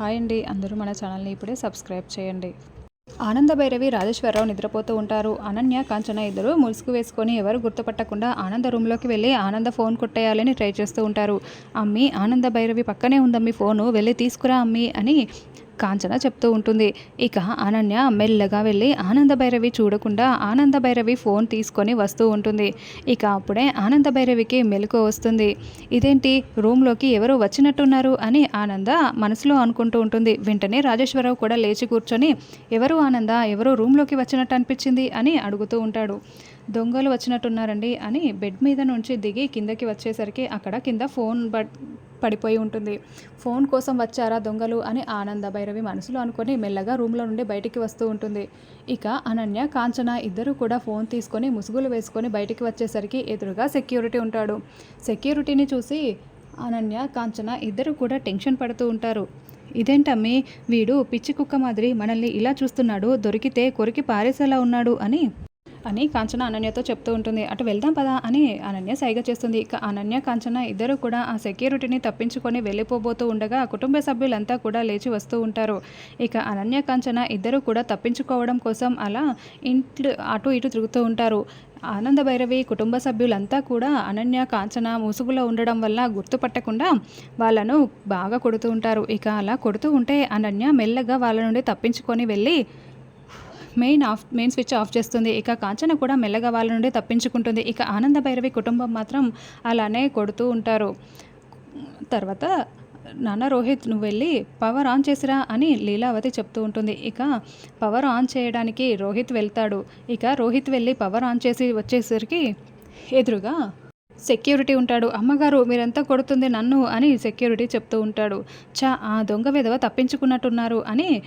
Hi అండి. అందరూ మన ఛానల్ని ఇప్పుడే సబ్స్క్రైబ్ చేయండి. ఆనంద భైరవి రాజేశ్వరరావు నిద్రపోతూ ఉంటారు. అనన్య కాంచన ఇద్దరు ముసుగు వేసుకొని ఎవరు గుర్తుపట్టకుండా ఆనంద రూమ్లోకి వెళ్ళి ఆనంద ఫోన్ కొట్టేయాలని ట్రై చేస్తూ ఉంటారు. అమ్మి ఆనంద భైరవి పక్కనే ఉందమ్మి ఫోను వెళ్ళి తీసుకురా అమ్మి అని కాంచన చెప్తూ ఉంటుంది. ఇక అనన్య మెల్లగా వెళ్ళి ఆనంద భైరవి చూడకుండా ఆనంద భైరవి ఫోన్ తీసుకొని వస్తూ ఉంటుంది. ఇక అప్పుడే ఆనంద భైరవికి మెలకు వస్తుంది. ఇదేంటి? రూమ్లోకి ఎవరు వచ్చినట్టున్నారు అని ఆనంద మనసులో అనుకుంటూ ఉంటుంది. వెంటనే రాజేశ్వరరావు కూడా లేచి కూర్చొని ఎవరు ఆనంద? ఎవరు రూమ్లోకి వచ్చినట్టు అనిపించింది? అని అడుగుతూ ఉంటాడు. దొంగలు వచ్చినట్టున్నారండి అని బెడ్ మీద నుంచి దిగి కిందకి వచ్చేసరికి అక్కడ కింద ఫోన్ బట్ పడిపోయి ఉంటుంది. ఫోన్ కోసం వచ్చారా దొంగలు అని ఆనంద భైరవి మనసులో అనుకొని మెల్లగా రూమ్లో నుండి బయటికి వస్తూ ఉంటుంది. ఇక అనన్య కాంచన ఇద్దరు కూడా ఫోన్ తీసుకొని ముసుగులు వేసుకొని బయటికి వచ్చేసరికి ఎదురుగా సెక్యూరిటీ ఉంటాడు. సెక్యూరిటీని చూసి అనన్య కాంచన ఇద్దరు కూడా టెన్షన్ పడుతూ ఉంటారు. ఇదేంటమ్మి? వీడు పిచ్చి కుక్క మాదిరి మనల్ని ఇలా చూస్తున్నాడు. దొరికితే కొరికి పారేసేలా ఉన్నాడు అని అని కాంచన అనన్యతో చెప్తూ ఉంటుంది. అటు వెళ్దాం పదా అని అనన్య సైగ చేస్తుంది. ఇక అనన్య కాంచన ఇద్దరు కూడా ఆ సెక్యూరిటీని తప్పించుకొని వెళ్ళిపోబోతూ ఉండగా కుటుంబ సభ్యులంతా కూడా లేచి వస్తూ ఉంటారు. ఇక అనన్య కాంచన ఇద్దరు కూడా తప్పించుకోవడం కోసం అలా ఇంట్లో అటు ఇటు తిరుగుతూ ఉంటారు. ఆనంద భైరవి కుటుంబ సభ్యులంతా కూడా అనన్య కాంచన ముసుగులో ఉండడం వల్ల గుర్తుపట్టకుండా వాళ్ళను బాగా కొడుతూ ఉంటారు. ఇక అలా కొడుతూ ఉంటే అనన్య మెల్లగా వాళ్ళ నుండి తప్పించుకొని వెళ్ళి main off main switch off చేస్తుంది. ఇక కాంచన కూడా మెల్లగా వాళ్ళ నుండి తప్పించుకుంటుంది. ఇక ఆనంద భైరవి కుటుంబం మాత్రం అలానే కొడుతూ ఉంటారు. తర్వాత నాన్న రోహిత్ నువ్వు వెళ్ళి పవర్ ఆన్ చేసిరా అని లీలావతి చెప్తూ ఉంటుంది. ఇక పవర్ ఆన్ చేయడానికి రోహిత్ వెళ్తాడు. ఇక రోహిత్ వెళ్ళి పవర్ ఆన్ చేసి వచ్చేసరికి ఎదురుగా సెక్యూరిటీ ఉంటాడు. అమ్మగారు మీరంతా కొడుతుంది నన్ను అని సెక్యూరిటీ చెప్తూ ఉంటాడు. చా ఆ దొంగ విధవ తప్పించుకున్నట్టున్నారు అని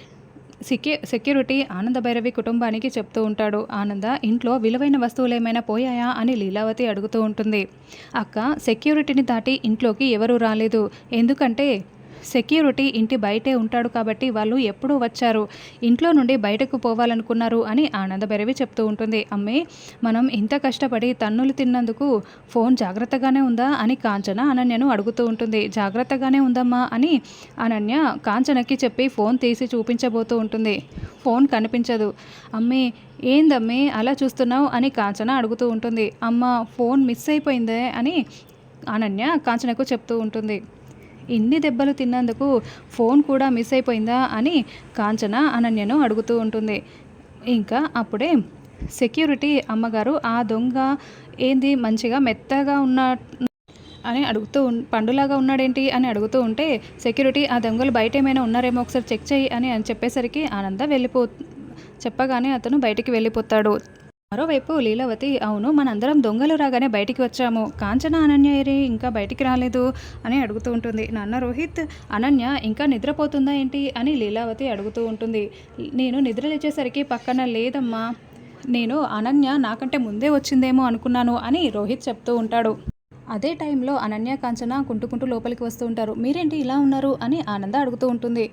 సెక్యూ సెక్యూరిటీ ఆనంద భైరవి కుటుంబానికి చెప్తూ ఉంటాడు. ఆనంద ఇంట్లో విలువైన వస్తువులు ఏమైనా పోయాయా? అని లీలావతి అడుగుతూ ఉంటుంది. అక్క సెక్యూరిటీని దాటి ఇంట్లోకి ఎవరూ రాలేదు. ఎందుకంటే సెక్యూరిటీ ఇంటి బయటే ఉంటాడు కాబట్టి వాళ్ళు ఎప్పుడూ వచ్చారు. ఇంట్లో నుండి బయటకు పోవాలనుకున్నారు అని ఆనంద చెప్తూ ఉంటుంది. అమ్మే మనం ఇంత కష్టపడి తన్నులు తిన్నందుకు ఫోన్ జాగ్రత్తగానే ఉందా అని కాంచన అనన్యను అడుగుతూ ఉంటుంది. జాగ్రత్తగానే ఉందమ్మా అని అనన్య కాంచనకి చెప్పి ఫోన్ తీసి చూపించబోతూ ఉంటుంది. ఫోన్ కనిపించదు. అమ్మే ఏందమ్మే అలా చూస్తున్నావు అని కాంచన అడుగుతూ ఉంటుంది. అమ్మ ఫోన్ మిస్ అయిపోయిందే అని అనన్య కాంచనకు చెప్తూ ఉంటుంది. ఇన్ని దెబ్బలు తిన్నందుకు ఫోన్ కూడా మిస్ అయిపోయిందా అని కాంచన అనన్యను అడుగుతూ ఉంటుంది. ఇంకా అప్పుడే సెక్యూరిటీ అమ్మగారు ఆ దొంగ ఏంది? మంచిగా మెత్తగా ఉన్న అని అడుగుతూ పండులాగా ఉన్నాడేంటి? అని అడుగుతూ ఉంటే సెక్యూరిటీ ఆ దొంగలు బయట ఏమైనా ఉన్నారేమో ఒకసారి చెక్ చేయి అని అని చెప్పేసరికి ఆనంద వెళ్ళిపో చెప్పగానే అతను బయటికి వెళ్ళిపోతాడు. మరోవైపు లీలావతి అవును మనందరం దొంగలు రాగానే బయటికి వచ్చాము. కాంచన అనన్యరి ఇంకా బయటికి రాలేదు అని అడుగుతూ ఉంటుంది. నాన్న రోహిత్ అనన్య ఇంకా నిద్రపోతుందా ఏంటి అని లీలావతి అడుగుతూ ఉంటుంది. నేను నిద్ర లేచేసరికి పక్కన లేదమ్మా నేను అనన్య నాకంటే ముందే వచ్చిందేమో అనుకున్నాను అని రోహిత్ చెప్తూ ఉంటాడు. అదే టైంలో అనన్య కాంచన కుంటుకుంటూ లోపలికి వస్తూ ఉంటారు. మీరేంటి ఇలా ఉన్నారు అని ఆనంద అడుగుతూ ఉంటుంది.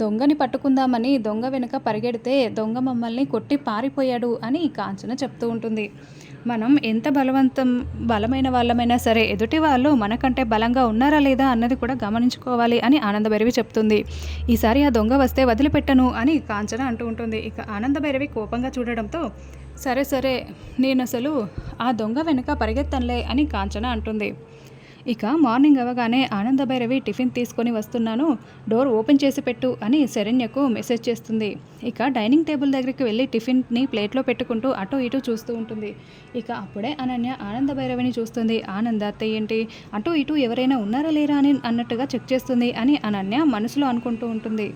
దొంగని పట్టుకుందామని దొంగ వెనుక పరిగెడితే దొంగ మమ్మల్ని కొట్టి పారిపోయాడు అని కాంచన చెప్తూ ఉంటుంది. మనం ఎంత బలవంతం బలమైన వాళ్ళమైనా సరే ఎదుటి వాళ్ళు మనకంటే బలంగా ఉన్నారా లేదా అన్నది కూడా గమనించుకోవాలి అని ఆనందభైరవి చెప్తుంది. ఈసారి ఆ దొంగ వస్తే వదిలిపెట్టను అని కాంచన అంటూ ఉంటుంది. ఇక ఆనందభైరవి కోపంగా చూడడంతో సరే సరే నేను అసలు ఆ దొంగ వెనుక పరిగెత్తనులే అని కాంచన అంటుంది. ఇక మార్నింగ్ అవ్వగానే ఆనంద భైరవి టిఫిన్ తీసుకొని వస్తున్నాను. డోర్ ఓపెన్ చేసి పెట్టు అని శరణ్యకు మెసేజ్ చేస్తుంది. ఇక డైనింగ్ టేబుల్ దగ్గరికి వెళ్ళి టిఫిన్ని ప్లేట్లో పెట్టుకుంటూ అటు ఇటు చూస్తూ ఉంటుంది. ఇక అప్పుడే అనన్య ఆనంద భైరవిని చూస్తుంది. ఆనంద అత్తయ్య ఏంటి? అటు ఇటు ఎవరైనా ఉన్నారా లేరా అని అన్నట్టుగా చెక్ చేస్తుంది అని అనన్య మనసులో అనుకుంటూ ఉంటుంది.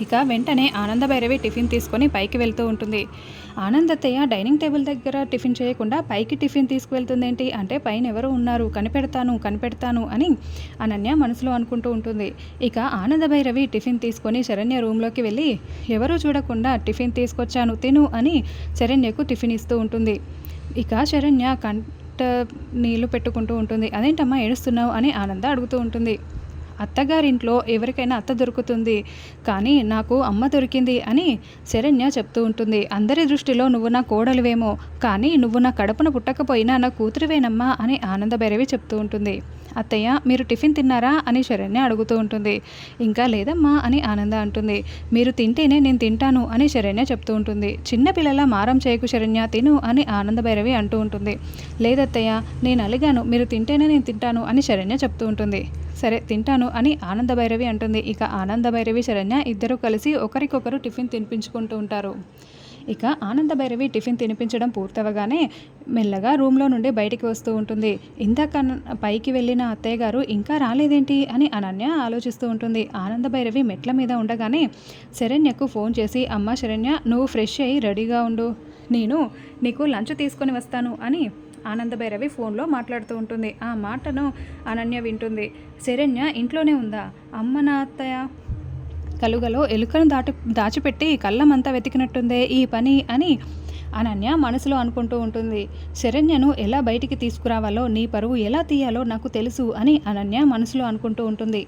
ఇక వెంటనే ఆనంద భైరవి టిఫిన్ తీసుకొని పైకి వెళ్తూ ఉంటుంది. ఆనందత్తయ్య డైనింగ్ టేబుల్ దగ్గర టిఫిన్ చేయకుండా పైకి టిఫిన్ తీసుకువెళ్తుందేంటి? అంటే పైన ఎవరు ఉన్నారు. కనిపెడతాను కనిపెడతాను అని అనన్య మనసులో అనుకుంటూ ఉంటుంది. ఇక ఆనంద భైరవి టిఫిన్ తీసుకొని శరణ్య రూమ్లోకి వెళ్ళి ఎవరూ చూడకుండా టిఫిన్ తీసుకొచ్చాను తిను అని శరణ్యకు టిఫిన్ ఇస్తూ ఉంటుంది. ఇక శరణ్య కంట నీళ్ళు పెట్టుకుంటూ ఉంటుంది. అదేంటమ్మా ఏడుస్తున్నావు? అని ఆనంద అడుగుతూ ఉంటుంది. అత్తగారింట్లో ఎవరికైనా అత్త దొరుకుతుంది. కానీ నాకు అమ్మ దొరికింది అని శరణ్య చెప్తూ ఉంటుంది. అందరి దృష్టిలో నువ్వు నా కోడలివేమో. కానీ నువ్వు నా కడుపున పుట్టకపోయినా నా కూతురువేనమ్మా అని ఆనంద భైరవి చెప్తూ ఉంటుంది. అత్తయ్య మీరు టిఫిన్ తిన్నారా? అని శరణ్య అడుగుతూ ఉంటుంది. ఇంకా లేదమ్మా అని ఆనంద అంటుంది. మీరు తింటేనే నేను తింటాను అని శరణ్య చెప్తూ ఉంటుంది. చిన్నపిల్లల మారం చేయకు శరణ్య తిను అని ఆనంద భైరవి అంటూ ఉంటుంది. లేదత్తయ్య నేను అలిగాను. మీరు తింటేనే నేను తింటాను అని శరణ్య చెప్తూ ఉంటుంది. సరే తింటాను అని ఆనంద భైరవి అంటుంది. ఇక ఆనంద భైరవి శరణ్య ఇద్దరూ కలిసి ఒకరికొకరు టిఫిన్ తినిపించుకుంటూ ఉంటారు. ఇక ఆనంద భైరవి టిఫిన్ తినిపించడం పూర్తవగానే మెల్లగా రూమ్లో నుండి బయటికి వస్తూ ఉంటుంది. ఇందాక పైకి వెళ్ళిన అత్తయ్య గారు ఇంకా రాలేదేంటి? అని అనన్య ఆలోచిస్తూ ఉంటుంది. ఆనంద భైరవి మెట్ల మీద ఉండగానే శరణ్యకు ఫోన్ చేసి అమ్మ శరణ్య నువ్వు ఫ్రెష్ అయ్యి రెడీగా ఉండు. నేను నీకు లంచ్ తీసుకొని వస్తాను అని ఆనంద భైరవి ఫోన్లో మాట్లాడుతూ ఉంటుంది. ఆ మాటను అనన్య వింటుంది. శరణ్య ఇంట్లోనే ఉందా? అమ్మ నా అత్తయ్య కలుగలో ఎలుకను దాటి దాచిపెట్టి కళ్ళమంతా వెతికినట్టుందే ఈ పని అని అనన్య మనసులో అనుకుంటూ ఉంటుంది. శరణ్యను ఎలా బయటికి తీసుకురావాలో నీ పరువు ఎలా తీయాలో నాకు తెలుసు అని అనన్య మనసులో అనుకుంటూ ఉంటుంది.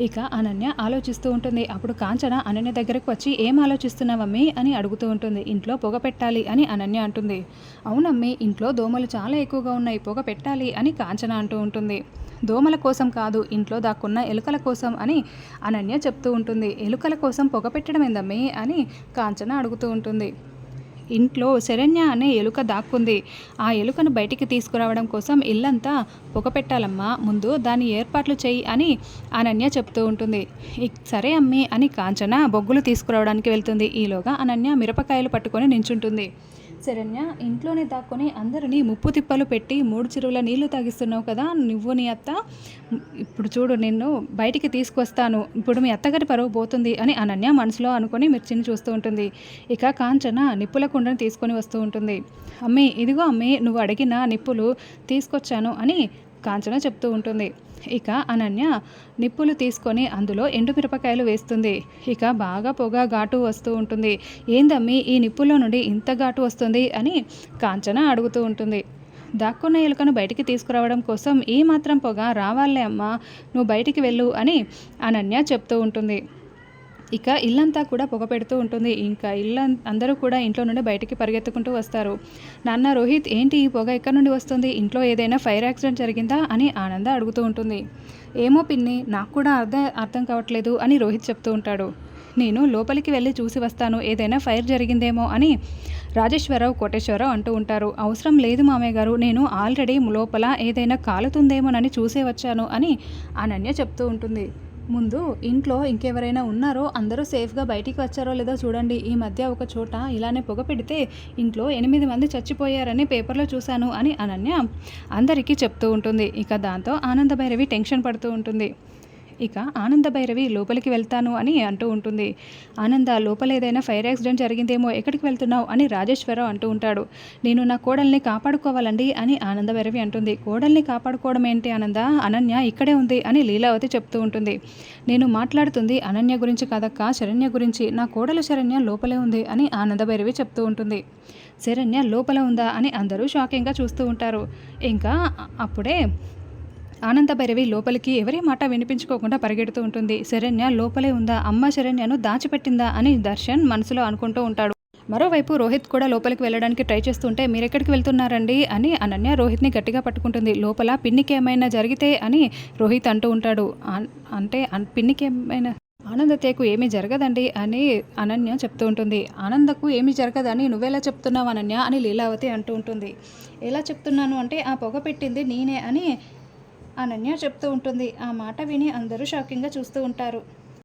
ఇక అనన్య ఆలోచిస్తూ ఉంటుంది. అప్పుడు కాంచన అనన్య దగ్గరకు వచ్చి ఏం ఆలోచిస్తున్నావమ్మి అని అడుగుతూ ఉంటుంది. ఇంట్లో పొగ పెట్టాలి అని అనన్య అంటుంది. అవునమ్మి ఇంట్లో దోమలు చాలా ఎక్కువగా ఉన్నాయి. పొగ పెట్టాలి అని కాంచన అంటూ ఉంటుంది. దోమల కోసం కాదు ఇంట్లో దాక్కున్న ఎలుకల కోసం అని అనన్య చెప్తూ ఉంటుంది. ఎలుకల కోసం పొగ పెట్టడం ఏందమ్మి? అని కాంచన అడుగుతూ ఉంటుంది. ఇంట్లో శరణ్య అనే ఎలుక దాక్కుంది. ఆ ఎలుకను బయటికి తీసుకురావడం కోసం ఇల్లంతా పొగ పెట్టాలమ్మా ముందు దాని ఏర్పాట్లు చెయ్యి అని అనన్య చెప్తూ ఉంటుంది. సరే అమ్మి అని కాంచన బొగ్గులు తీసుకురావడానికి వెళ్తుంది. ఈలోగా అనన్య మిరపకాయలు పట్టుకొని నించుంటుంది. శరణ్య ఇంట్లోనే దాక్కొని అందరినీ ముప్పు తిప్పలు పెట్టి మూడు చెరువుల నీళ్ళు తాగిస్తున్నావు కదా నువ్వు నీ అత్త. ఇప్పుడు చూడు నిన్ను బయటికి తీసుకొస్తాను. ఇప్పుడు మీ అత్తగారి పరువు పోతుంది అని అనన్య మనసులో అనుకొని మిర్చిని చూస్తూ ఉంటుంది. ఇక కాంచన నిప్పుల కుండను తీసుకొని వస్తూ ఉంటుంది. అమ్మే ఇదిగో అమ్మి నువ్వు అడిగిన నిప్పులు తీసుకొచ్చాను అని కాంచన చెప్తూ ఉంటుంది. ఇక అనన్య నిప్పులు తీసుకొని అందులో ఎండుమిరపకాయలు వేస్తుంది. ఇక బాగా పొగ ఘాటు వస్తూ ఉంటుంది. ఏందమ్మి ఈ నిప్పుల్లో నుండి ఇంత ఘాటు వస్తుంది అని కాంచన అడుగుతూ ఉంటుంది. దాక్కున్న ఎలుకను బయటికి తీసుకురావడం కోసం ఈ మాత్రం పొగ రావాలే అమ్మా నువ్వు బయటికి వెళ్ళు అని అనన్య చెప్తూ ఉంటుంది. ఇక ఇల్లంతా కూడా పొగ పెడుతూ ఉంటుంది. ఇంకా ఇల్లు అందరూ కూడా ఇంట్లో నుండి బయటికి పరిగెత్తుకుంటూ వస్తారు. నాన్న రోహిత్ ఏంటి ఈ పొగ ఎక్కడి నుండి వస్తుంది? ఇంట్లో ఏదైనా ఫైర్ యాక్సిడెంట్ జరిగిందా? అని ఆనంద అడుగుతూ ఉంటుంది. ఏమో పిన్ని నాకు కూడా అర్థం అర్థం కావట్లేదు అని రోహిత్ చెప్తూ ఉంటాడు. నేను లోపలికి వెళ్ళి చూసి వస్తాను. ఏదైనా ఫైర్ జరిగిందేమో అని రాజేశ్వరరావు కోటేశ్వరరావు అంటూ ఉంటారు. అవసరం లేదు మామయ్య గారు. నేను ఆల్రెడీ లోపల ఏదైనా కాలుతుందేమోనని చూసే వచ్చాను అని అనన్య చెప్తూ ఉంటుంది. ముందు ఇంట్లో ఇంకెవరైనా ఉన్నారో అందరూ సేఫ్గా బయటికి వచ్చారో లేదో చూడండి. ఈ మధ్య ఒక చోట ఇలానే పొగ పెడితే ఇంట్లో ఎనిమిది మంది చచ్చిపోయారని పేపర్లో చూశాను అని అనన్య అందరికీ చెప్తూ ఉంటుంది. ఇక దాంతో ఆనంద భైరవి టెన్షన్ పడుతూ ఉంటుంది. ఇక ఆనంద భైరవి లోపలికి వెళ్తాను అని అంటూ ఉంటుంది. ఆనంద లోపల ఏదైనా ఫైర్ యాక్సిడెంట్ జరిగిందేమో ఎక్కడికి వెళ్తున్నావు అని రాజేశ్వరరావు అంటూ ఉంటాడు. నేను నా కోడల్ని కాపాడుకోవాలండి అని ఆనంద భైరవి అంటుంది. కోడల్ని కాపాడుకోవడం ఏంటి ఆనంద? అనన్య ఇక్కడే ఉంది అని లీలావతి చెప్తూ ఉంటుంది. నేను మాట్లాడుతుంది అనన్య గురించి కాదక్క శరణ్య గురించి. నా కోడలు శరణ్య లోపలే ఉంది అని ఆనంద భైరవి చెప్తూ ఉంటుంది. శరణ్య లోపల ఉందా అని అందరూ షాకింగ్గా చూస్తూ ఉంటారు. ఇంకా అప్పుడే ఆనందభైరవి లోపలికి ఎవరి మాట వినిపించుకోకుండా పరిగెడుతూ ఉంటుంది. శరణ్య లోపలే ఉందా? అమ్మ శరణ్యను దాచిపెట్టిందా? అని దర్శన్ మనసులో అనుకుంటూ ఉంటాడు. మరోవైపు రోహిత్ కూడా లోపలికి వెళ్ళడానికి ట్రై చేస్తుంటే మీరెక్కడికి వెళ్తున్నారండి? అని అనన్య రోహిత్ని గట్టిగా పట్టుకుంటుంది. లోపల పిన్నికి ఏమైనా జరిగితే? అని రోహిత్ అంటూ ఉంటాడు. అంటే పిన్నికి ఏమైనా ఆనందతేకు ఏమీ జరగదండి? అని అనన్య చెప్తూ ఉంటుంది. ఆనందకు ఏమీ జరగదని నువ్వెలా చెప్తున్నావు అనన్య? అని లీలావతి అంటూ ఉంటుంది. ఎలా చెప్తున్నాను అంటే ఆ పొగ పెట్టింది నేనే అని అనన్య చెప్తూ ఉంటుంది. ఆ మాట విని అందరూ షాకింగ్గా చూస్తూ ఉంటారు.